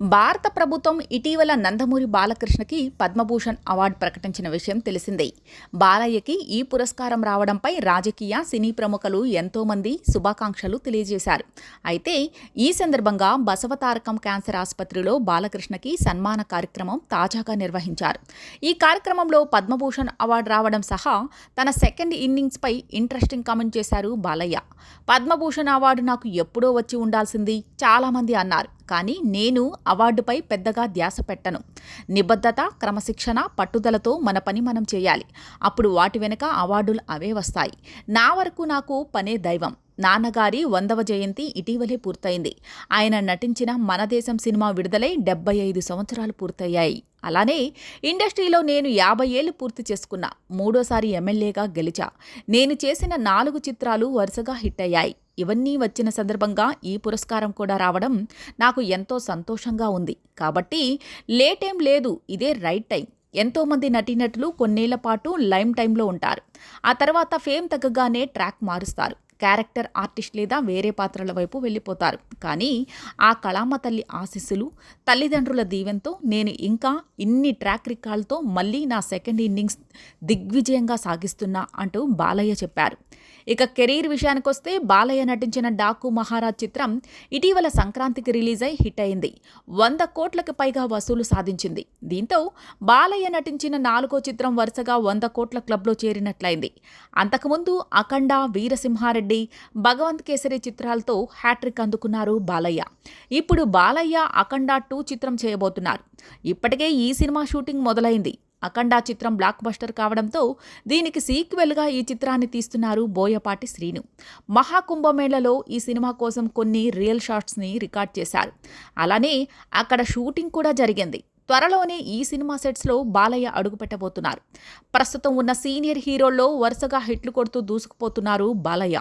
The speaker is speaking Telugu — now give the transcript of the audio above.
భారత ప్రభుత్వం ఇటీవల నందమూరి బాలకృష్ణకి పద్మభూషణ్ అవార్డు ప్రకటించిన విషయం తెలిసిందే. బాలయ్యకి ఈ పురస్కారం రావడంపై రాజకీయ సినీ ప్రముఖులు ఎంతోమంది శుభాకాంక్షలు తెలియజేశారు. అయితే ఈ సందర్భంగా బసవతారకం క్యాన్సర్ ఆసుపత్రిలో బాలకృష్ణకి సన్మాన కార్యక్రమం తాజాగా నిర్వహించారు. ఈ కార్యక్రమంలో పద్మభూషణ్ అవార్డు రావడం సహా తన సెకండ్ ఇన్నింగ్స్పై ఇంట్రెస్టింగ్ కామెంట్ చేశారు బాలయ్య. పద్మభూషణ్ అవార్డు నాకు ఎప్పుడో వచ్చి ఉండాల్సింది చాలామంది అన్నారు. కానీ నేను అవార్డుపై పెద్దగా ధ్యాస పెట్టను. నిబద్ధత క్రమశిక్షణ పట్టుదలతో మన పని మనం చేయాలి. అప్పుడు వాటి వెనుక అవార్డులు అవే వస్తాయి. నా వరకు నాకు పనే దైవం. నాన్నగారి వందవ జయంతి ఇటీవలే పూర్తయింది. ఆయన నటించిన మన దేశం సినిమా విడుదలై డెబ్బై ఐదు సంవత్సరాలు పూర్తయ్యాయి. అలానే ఇండస్ట్రీలో నేను యాభై ఏళ్ళు పూర్తి చేసుకున్నా. మూడోసారి ఎమ్మెల్యేగా గెలిచా. నేను చేసిన నాలుగు చిత్రాలు వరుసగా హిట్ అయ్యాయి ఇవన్నీ వచ్చిన సందర్భంగా ఈ పురస్కారం కూడా రావడం నాకు ఎంతో సంతోషంగా ఉంది. కాబట్టి లేటేం లేదు ఇదే రైట్ టైం. ఎంతోమంది నటీనటులు కొన్నేళ్ళ పాటు లైమ్ టైంలో ఉంటారు. ఆ తర్వాత ఫేమ్ తగ్గగానే ట్రాక్ మారుస్తారు. క్యారెక్టర్ ఆర్టిస్ట్ లేదా వేరే పాత్రల వైపు వెళ్ళిపోతారు. కానీ ఆ కళామ తల్లి ఆశీస్సులు తల్లిదండ్రుల దీవెంతో నేను ఇంకా ఇన్ని ట్రాక్ రికార్డులతో మళ్ళీ నా సెకండ్ ఇన్నింగ్స్ దిగ్విజయంగా సాగిస్తున్నా అంటూ బాలయ్య చెప్పారు. ఇక కెరీర్ విషయానికొస్తే బాలయ్య నటించిన డాకు మహారాజ్ చిత్రం ఇటీవల సంక్రాంతికి రిలీజ్ అయి హిట్ అయింది. వంద కోట్లకు పైగా వసూలు సాధించింది. దీంతో బాలయ్య నటించిన నాలుగో చిత్రం వరుసగా వంద కోట్ల క్లబ్లో చేరినట్లయింది. అంతకుముందు అఖండ వీరసింహారెడ్డి భగవంత్ కేసరి చిత్రాలతో హ్యాట్రిక్ అందుకున్నారు బాలయ్య. ఇప్పుడు బాలయ్య అఖండ టూ చిత్రం చేయబోతున్నారు. ఇప్పటికే ఈ సినిమా షూటింగ్ మొదలైంది. అఖండ చిత్రం బ్లాక్ బస్టర్ కావడంతో దీనికి సీక్వెల్గా ఈ చిత్రాన్ని తీస్తున్నారు బోయపాటి శ్రీను. మహాకుంభమేళలో ఈ సినిమా కోసం కొన్ని రియల్ షాట్స్ని రికార్డ్ చేశారు. అలానే అక్కడ షూటింగ్ కూడా జరిగింది. త్వరలోనే ఈ సినిమా సెట్స్లో బాలయ్య అడుగుపెట్టబోతున్నారు. ప్రస్తుతం ఉన్న సీనియర్ హీరోల్లో వరుసగా హిట్లు కొడుతూ దూసుకుపోతున్నారు బాలయ్య.